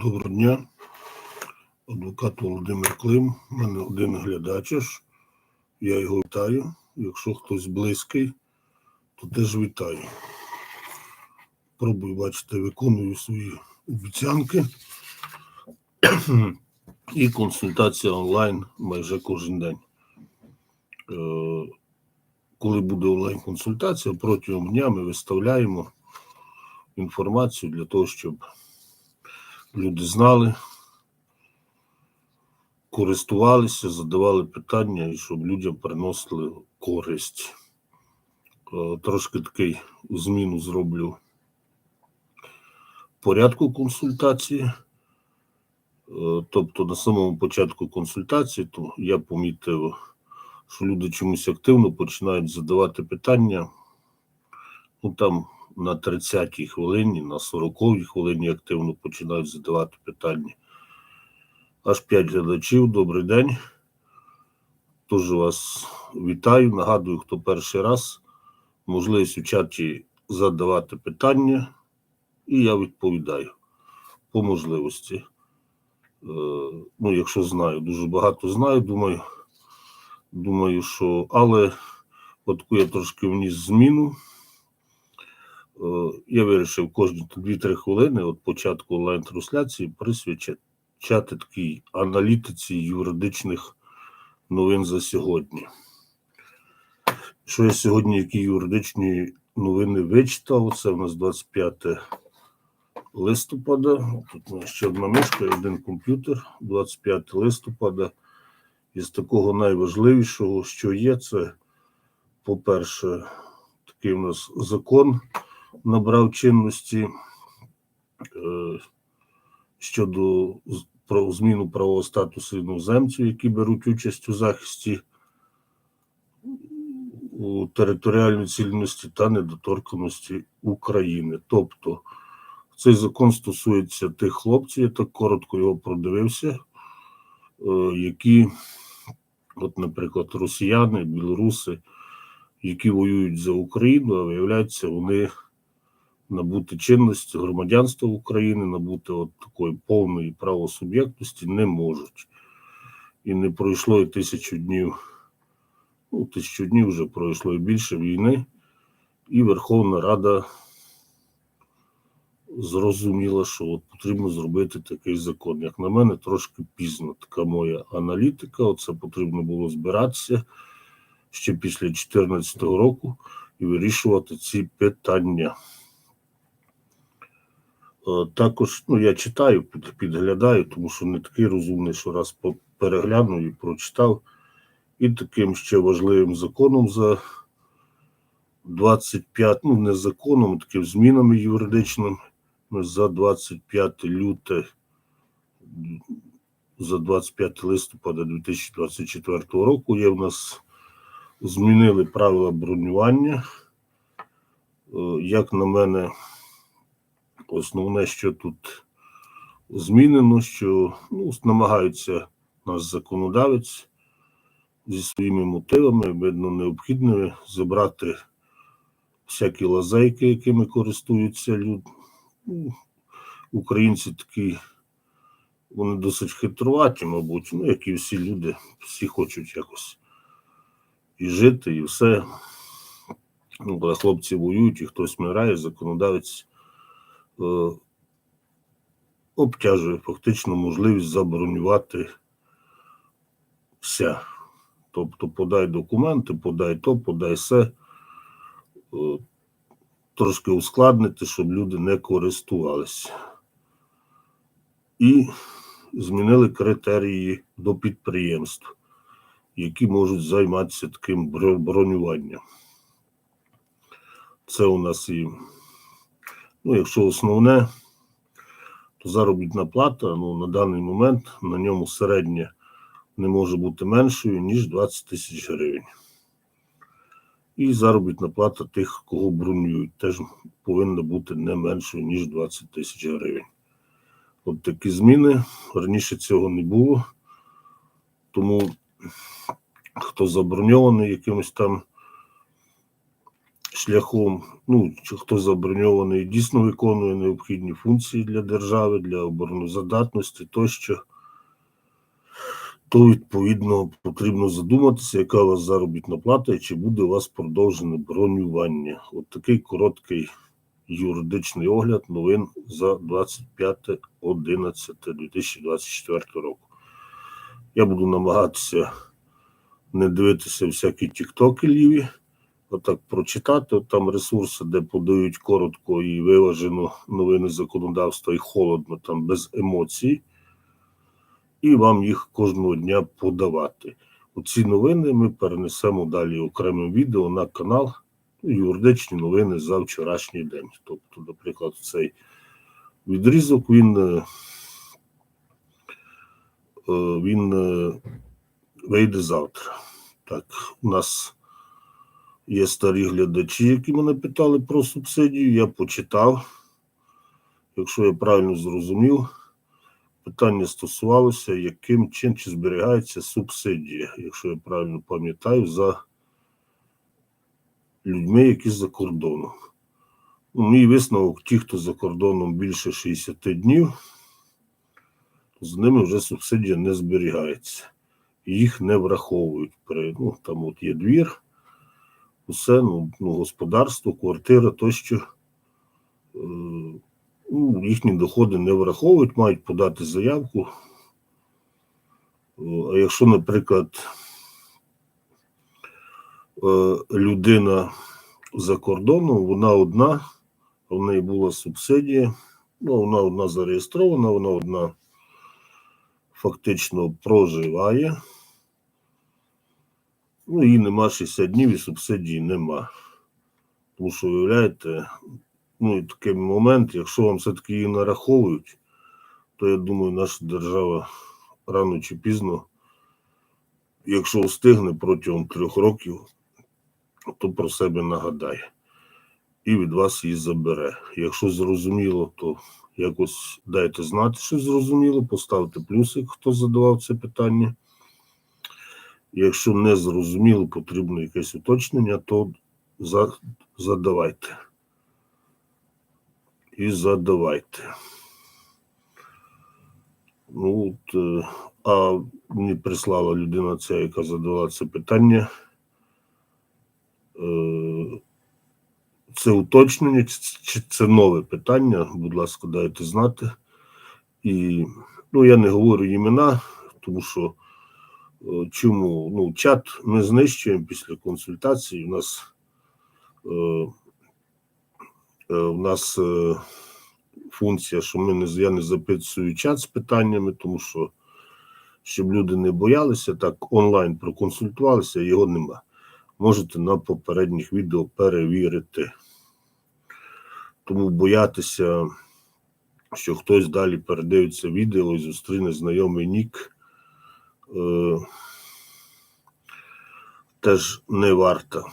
Доброго дня, адвокат Володимир Клим. У мене один глядач. Я його вітаю. Якщо хтось близький, то теж вітаю. Пробую, бачите, виконую свої обіцянки. І консультація онлайн майже кожен день. Е, Коли буде онлайн-консультація, протягом дня ми виставляємо інформацію для того, щоб люди знали, користувалися, задавали питання і щоб людям приносили користь. Е, Трошки такий зміну зроблю порядку консультації. Е, Тобто на самому початку консультації то я помітив, що люди чомусь активно починають задавати питання. Ну там на 30-й хвилині, на 40-й хвилині активно починають задавати питання. Аж 5 глядачів. Добрий день. Дуже вас вітаю. Нагадую, хто перший раз можливість у чаті задавати питання, і я відповідаю по можливості. Е, ну, якщо знаю, дуже багато знаю, думаю, думаю, що але от я трошки вніс зміну. Е, я вирішив кожні 2-3 хвилини від початку онлайн-трансляції присвячати такій аналітиці юридичних новин за сьогодні. Що я сьогодні, які юридичні новини вичитав? Це у нас 25 листопада. Тут у нас ще одна мишка один комп'ютер. 25 листопада. Із такого найважливішого, що є, це, по-перше, такий у нас закон набрав чинності е, щодо про зміну правового статусу іноземців, які беруть участь у захисті у територіальної цілісності та недоторканості України. Тобто цей закон стосується тих хлопців, я так коротко його продивився, е, які, от, наприклад, росіяни, білоруси, які воюють за Україну, а виявляється, вони набути чинності громадянства України, набути от такої повної правосуб'єктності не можуть. І не пройшло і тисячу днів, ну, тисячу днів вже пройшло і більше війни, і Верховна Рада зрозуміла, що от потрібно зробити такий закон. Як на мене, трошки пізно така моя аналітика. Оце потрібно було збиратися ще після 2014 року і вирішувати ці питання. Е, Також ну, я читаю, підглядаю, тому що не такий розумний, що раз переглянув і прочитав. І таким ще важливим законом за 25, ну не законом, а таким змінами юридичними за 25 люте, за 25 листопада 2024 року є в нас змінили правила бронювання. Е, Як на мене, Основне, що тут змінено, що ну, намагаються наш законодавець зі своїми мотивами, видно, необхідними забрати всякі лазейки, якими користуються люди. Ну, українці такі, вони досить хитруваті, мабуть, ну, як і всі люди, всі хочуть якось і жити, і все. Ну, хлопці воюють і хтось вмирає, законодавець обтяжує фактично можливість забронювати все. Тобто подай документи, подай то, подай все. Е, Трошки ускладнити, щоб люди не користувалися. І змінили критерії до підприємств, які можуть займатися таким бронюванням. Це у нас і Ну, якщо основне, то заробітна плата ну, на даний момент на ньому середня не може бути меншою, ніж 20 тисяч гривень. І заробітна плата тих, кого бронюють, теж повинна бути не меншою, ніж 20 тисяч гривень. От такі зміни. Раніше цього не було. Тому хто заброньований якимось там шляхом, ну, хто заброньований, дійсно виконує необхідні функції для держави, для обороноздатності тощо, то відповідно потрібно задуматися, яка у вас заробітна плата і чи буде у вас продовжене бронювання. От такий короткий юридичний огляд новин за 25.11.2024 року. Я буду намагатися не дивитися всякі тіктоки ліві, отак прочитати от там ресурси, де подають коротко і виважено новини законодавства і холодно, там без емоцій, і вам їх кожного дня подавати. Оці новини ми перенесемо далі окремим відео на канал юридичні новини за вчорашній день. Тобто, наприклад, цей відрізок він, е, е, він е, вийде завтра. Так, у нас є старі глядачі, які мене питали про субсидію. Я почитав. Якщо я правильно зрозумів, питання стосувалося, яким чином чи зберігається субсидія, якщо я правильно пам'ятаю, за людьми, які за кордоном. Ну, Мій висновок, ті, хто за кордоном більше 60 днів, з ними вже субсидія не зберігається. Їх не враховують. При, ну, там от є двір, усе, ну, ну, господарство, квартира тощо. Е, ну, їхні доходи не враховують, мають подати заявку. Е, А якщо, наприклад, е, людина за кордоном, вона одна, в неї була субсидія, ну, вона одна зареєстрована, вона одна фактично проживає. Ну, їй нема 60 днів і субсидії нема. Тому що, уявляєте, ну і такий момент, якщо вам все-таки її нараховують, то я думаю, наша держава рано чи пізно, якщо встигне протягом трьох років, то про себе нагадає і від вас її забере. Якщо зрозуміло, то якось дайте знати, що зрозуміло, поставте плюсик, хто задавав це питання. Якщо не зрозуміло, потрібно якесь уточнення, то за, задавайте. І задавайте. Ну, от, е, а мені прислала людина ця, яка задала це питання. Е, Це уточнення, чи- це нове питання? Будь ласка, дайте знати. І ну, я не говорю імена, тому що чому ну, чат ми знищуємо після консультації. У нас е, е, у нас е, функція, що ми не я не записую чат з питаннями, тому що щоб люди не боялися, так онлайн проконсультувалися, його нема. Можете на попередніх відео перевірити. Тому боятися, що хтось далі передивиться відео і зустріне знайомий нік, е, теж не варто.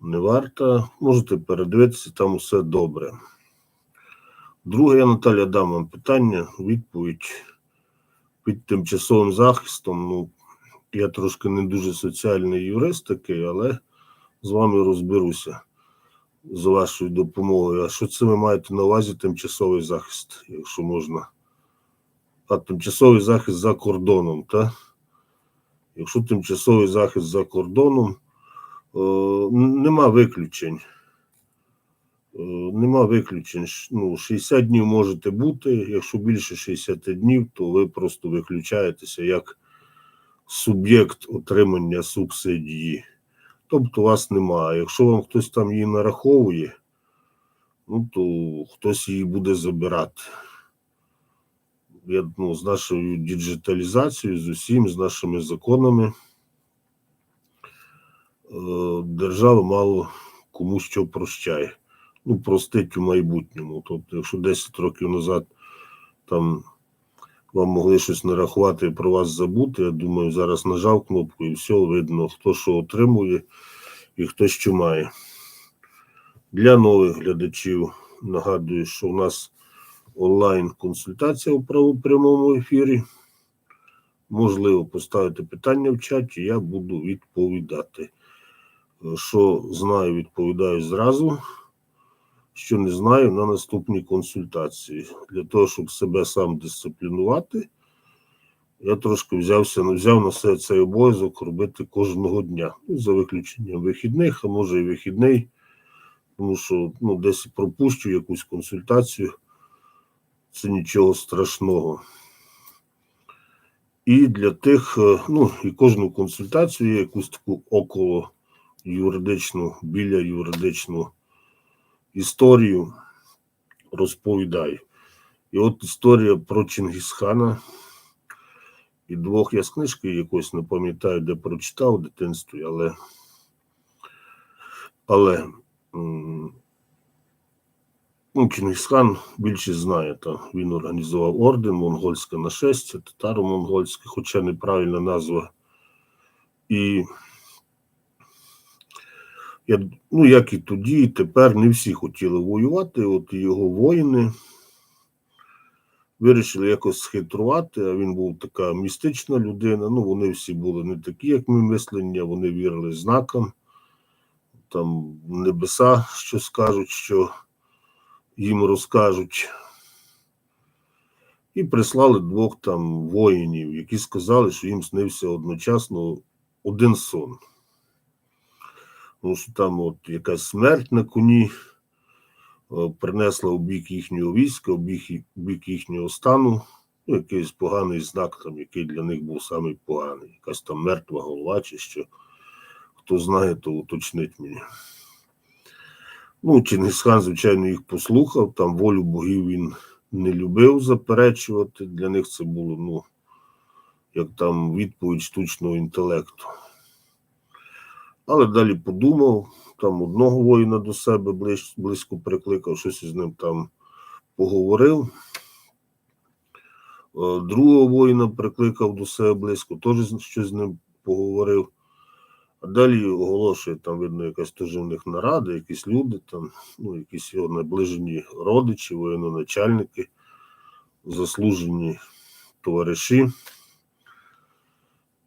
Не варто. Можете передивитися, там усе добре. Друге, я Наталя дам вам питання, відповідь під тимчасовим захистом. Ну, я трошки не дуже соціальний юрист такий, але з вами розберуся з вашою допомогою. А що це ви маєте на увазі тимчасовий захист, якщо можна? А тимчасовий захист за кордоном, так? Якщо тимчасовий захист за кордоном, е, нема виключень. Е, Нема виключень. Ну, 60 днів можете бути. Якщо більше 60 днів, то ви просто виключаєтеся як суб'єкт отримання субсидії. Тобто вас немає. Якщо вам хтось там її нараховує, ну то хтось її буде забирати. Ну, з нашою діджиталізацією, з усім, з нашими законами, е, держава мало кому що прощає. Ну, простить у майбутньому. Тобто, якщо 10 років назад там вам могли щось нарахувати і про вас забути, я думаю, зараз нажав кнопку і все видно, хто що отримує і хто що має. Для нових глядачів нагадую, що у нас онлайн-консультація у правопрямому ефірі. Можливо, поставити питання в чаті, я буду відповідати. Е, Що знаю, відповідаю зразу. Що не знаю на наступній консультації. Для того, щоб себе сам дисциплінувати, я трошки взявся, взяв на себе цей обов'язок робити кожного дня. Ну, за виключенням вихідних, а може і вихідний, тому що ну, десь пропущу якусь консультацію, це нічого страшного. І для тих, е, ну, і кожну консультацію є якусь таку около юридичну, біля юридичну історію розповідаю. І от історія про Чингісхана і двох я з книжки якось не пам'ятаю, де прочитав в дитинстві, але, але Чингісхан більшість знає, та він організував орден, монгольське нашестя, татаро-монгольське, хоча неправильна назва. І я, ну, як і тоді, і тепер не всі хотіли воювати, от його воїни вирішили якось схитрувати, а він був така містична людина. Ну, вони всі були не такі, як ми мислення, вони вірили знакам, там небеса, що скажуть, що їм розкажуть. І прислали двох там воїнів, які сказали, що їм снився одночасно один сон. Тому що там от якась смерть на коні е, принесла у бік їхнього війська, у бік їхнього стану, ну, якийсь поганий знак, там, який для них був самий поганий, якась там мертва голова чи що. Хто знає, то уточнить мені. Ну, Чингисхан, звичайно, їх послухав, там волю богів він не любив заперечувати. Для них це було, ну, як там відповідь штучного інтелекту. Але далі подумав, там одного воїна до себе близько прикликав, щось із ним там поговорив. Е, Другого воїна прикликав до себе близько, теж щось з ним поговорив. Далі оголошує, там видно, якась теж у них нарада, якісь люди, там, ну, якісь його наближені родичі, воєноначальники, заслужені товариші.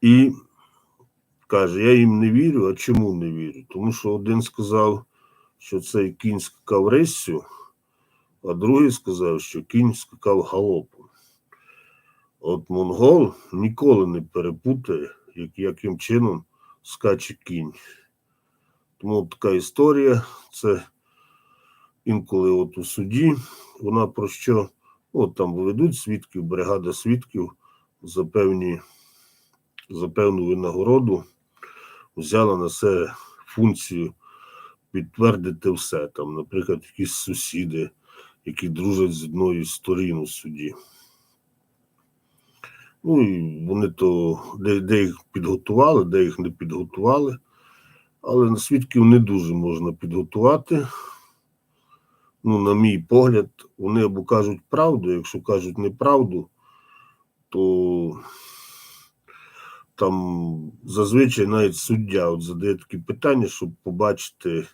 І каже: я їм не вірю. А чому не вірю? Тому що один сказав, що цей кінь скакав риссю, а другий сказав, що кінь скакав галопом. От монгол ніколи не перепутає, як, яким чином скаче кінь. Тому така історія. Це інколи от у суді, вона про що? От там ведуть свідків, бригада свідків за певні за певну винагороду взяла на себе функцію підтвердити все. Там, наприклад, якісь сусіди, які дружать з одної сторін у суді. Ну і вони то де, де їх підготували, де їх не підготували. Але свідків не дуже можна підготувати. Ну, на мій погляд, вони або кажуть правду, якщо кажуть неправду, то там зазвичай навіть суддя от задає такі питання, щоб побачити,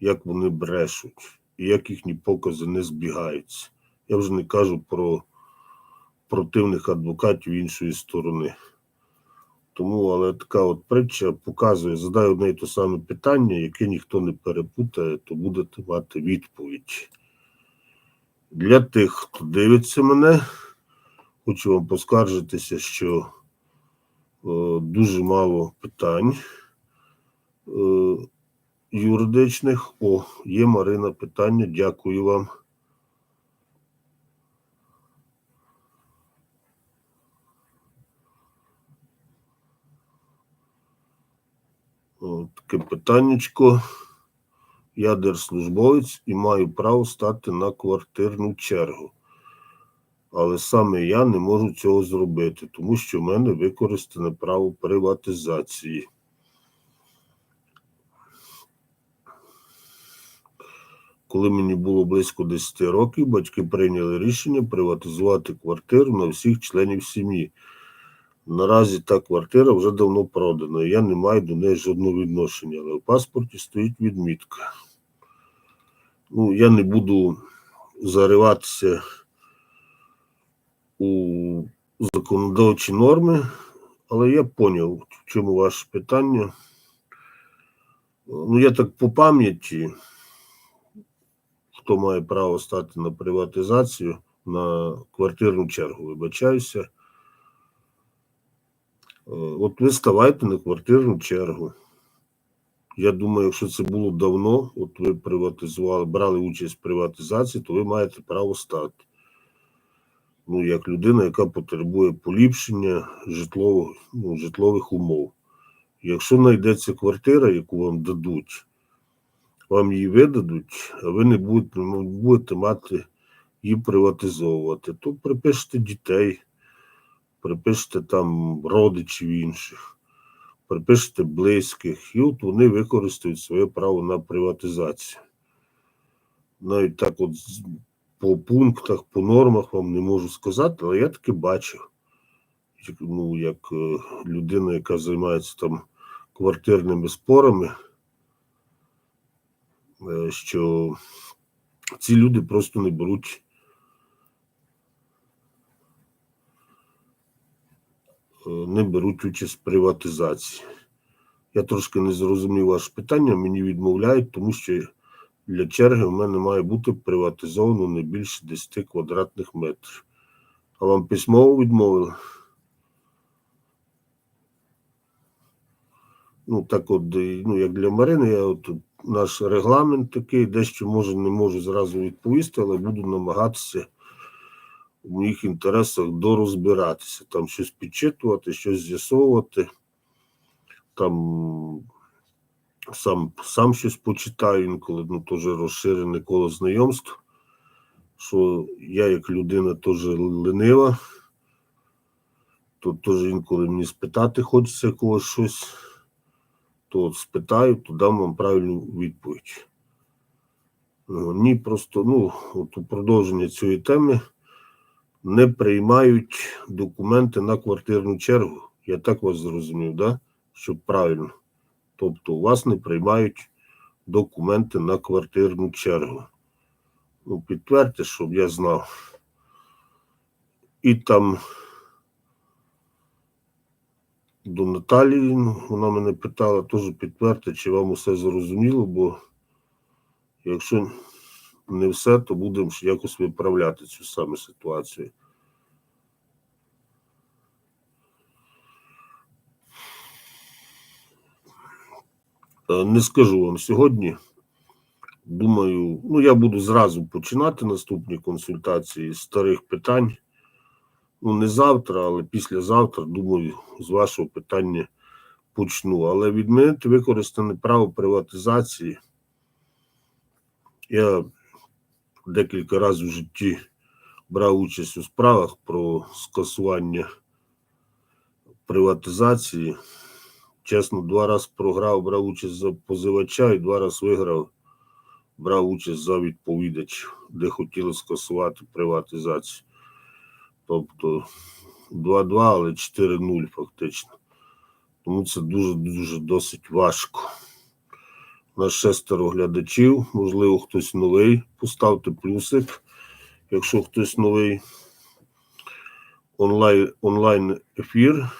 як вони брешуть і як їхні покази не збігаються. Я вже не кажу про противних адвокатів іншої сторони. Тому, але така от притча показує, задає одне і те саме питання, яке ніхто не перепутає, то будете мати відповідь. Для тих, хто дивиться мене, хочу вам поскаржитися, що е, дуже мало питань е, юридичних. О, є Марина питання. Дякую вам. О, Таке питаннячко. Я держслужбовець і маю право стати на квартирну чергу. Але саме я не можу цього зробити, тому що в мене використане право приватизації. Коли мені було близько 10 років, батьки прийняли рішення приватизувати квартиру на всіх членів сім'ї. Наразі та квартира вже давно продана, і я не маю до неї жодного відношення, але в паспорті стоїть відмітка. Ну, я не буду зариватися у законодавчі норми, але я поняв, в чому ваше питання. Ну, я так по пам'яті, хто має право стати на приватизацію, на квартирну чергу, вибачаюся. Е, От ви ставайте на квартирну чергу. Я думаю, якщо це було давно, от ви приватизували, брали участь в приватизації, то ви маєте право стати. Ну, як людина, яка потребує поліпшення житлових, ну, житлових умов. Якщо знайдеться квартира, яку вам дадуть, вам її видадуть, а ви не будете, ну, будете мати її приватизовувати, то припишете дітей, припишете там родичів інших, припишете близьких, і от вони використають своє право на приватизацію. Навіть так от по пунктах, по нормах вам не можу сказати, але я таки бачив. Ну, як е, людина, яка займається там квартирними спорами, е, що ці люди просто не беруть не беруть участь в приватизації. Я трошки не зрозумів ваше питання, мені відмовляють, тому що для черги в мене має бути приватизовано не більше 10 квадратних метрів. А вам письмово відмовили? Ну, так от, ну, як для Марини, я от наш регламент такий, дещо може не можу зразу відповісти, але буду намагатися в моїх інтересах дорозбиратися, там щось підчитувати, щось з'ясовувати, там сам, сам щось почитаю інколи, ну, теж розширене коло знайомств, що я як людина теж ленива, то теж інколи мені спитати хочеться когось щось, то от спитаю, то дам вам правильну відповідь. Ну, Ні, просто ну, от у продовження цієї теми не приймають документи на квартирну чергу. Я так вас зрозумів, да? щоб правильно. Тобто у вас не приймають документи на квартирну чергу. Ну, підтвердьте, щоб я знав. І там до Наталії, ну, вона мене питала, теж підтвердьте, чи вам усе зрозуміло, бо якщо не все, то будемо якось виправляти цю саме ситуацію. Е, Не скажу вам сьогодні. Думаю, ну я буду зразу починати наступні консультації з старих питань. Ну, не завтра, але післязавтра, думаю, з вашого питання почну. Але відмінити використане право приватизації. Я декілька разів в житті брав участь у справах про скасування приватизації. Чесно, два рази програв, брав участь за позивача і два рази виграв, брав участь за відповідачів, де хотіли скасувати приватизацію. Тобто 2-2, але 4-0 фактично. Тому це дуже-дуже досить важко. Нас шестеро глядачів, можливо, хтось новий. Поставте плюсик, якщо хтось новий онлайн, онлайн ефір.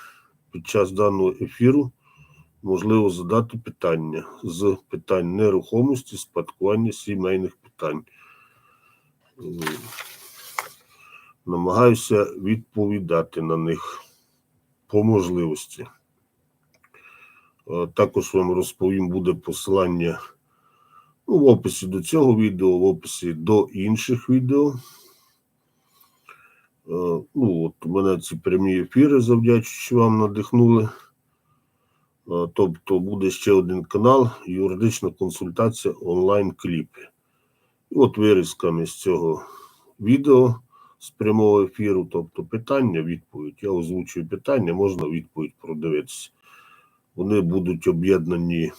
Під час даного ефіру можливо задати питання з питань нерухомості, спадкування сімейних питань. Намагаюся відповідати на них по можливості. Е, Також вам розповім, буде посилання ну, в описі до цього відео, в описі до інших відео. Е, Ну, от мене ці прямі ефіри, завдячуючи вам, надихнули. Е, Тобто буде ще один канал Юридична консультація онлайн-кліпи. От вирізками з цього відео з прямого ефіру, тобто питання, відповідь. Я озвучую питання, можна відповідь продивитися. Вони будуть об'єднані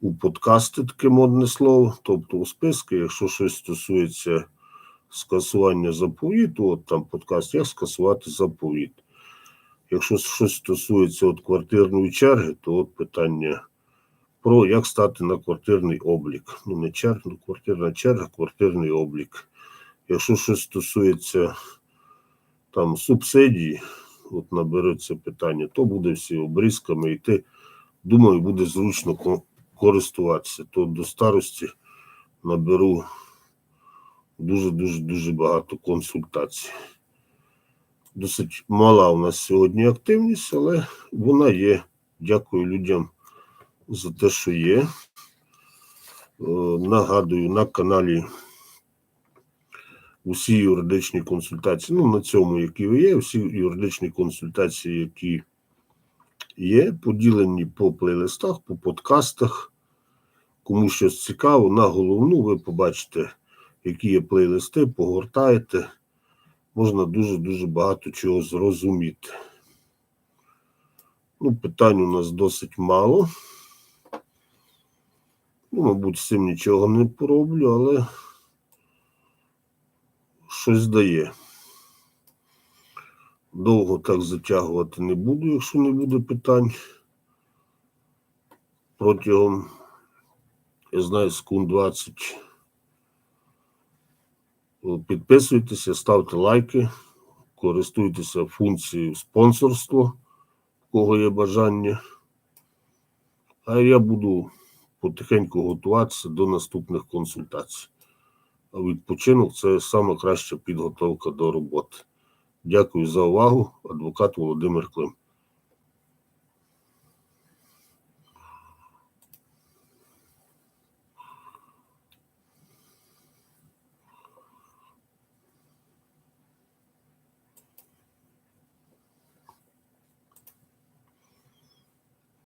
у подкасти, таке модне слово, тобто у списки, якщо щось стосується скасування заповіту, от там подкаст, як скасувати заповіт. Якщо щось стосується от квартирної черги, то от питання про як стати на квартирний облік. Ну, не черга, ну, квартирна черга, квартирний облік. Якщо щось стосується там субсидії, от набереться питання, то буде всі обрізками йти думаю, буде зручно користуватися. То до старості наберу дуже-дуже дуже багато консультацій. Досить мала у нас сьогодні активність, але вона є. Дякую людям за те, що є. Е, Нагадую, на каналі усі юридичні консультації, ну на цьому, які ви є, всі юридичні консультації, які є, поділені по плейлистах, по подкастах. Кому щось цікаво, на головну ви побачите, які є плейлисти, погортаєте. Можна дуже-дуже багато чого зрозуміти. Ну, питань у нас досить мало. Ну, мабуть, з цим нічого не пороблю, але щось дає. Довго так затягувати не буду, якщо не буде питань. Протягом, я знаю, секунд 20. Підписуйтеся, ставте лайки, користуйтеся функцією спонсорства, кого є бажання. А я буду потихеньку готуватися до наступних консультацій. Відпочинок це саме краща підготовка до роботи. Дякую за увагу. Адвокат Володимир Клим.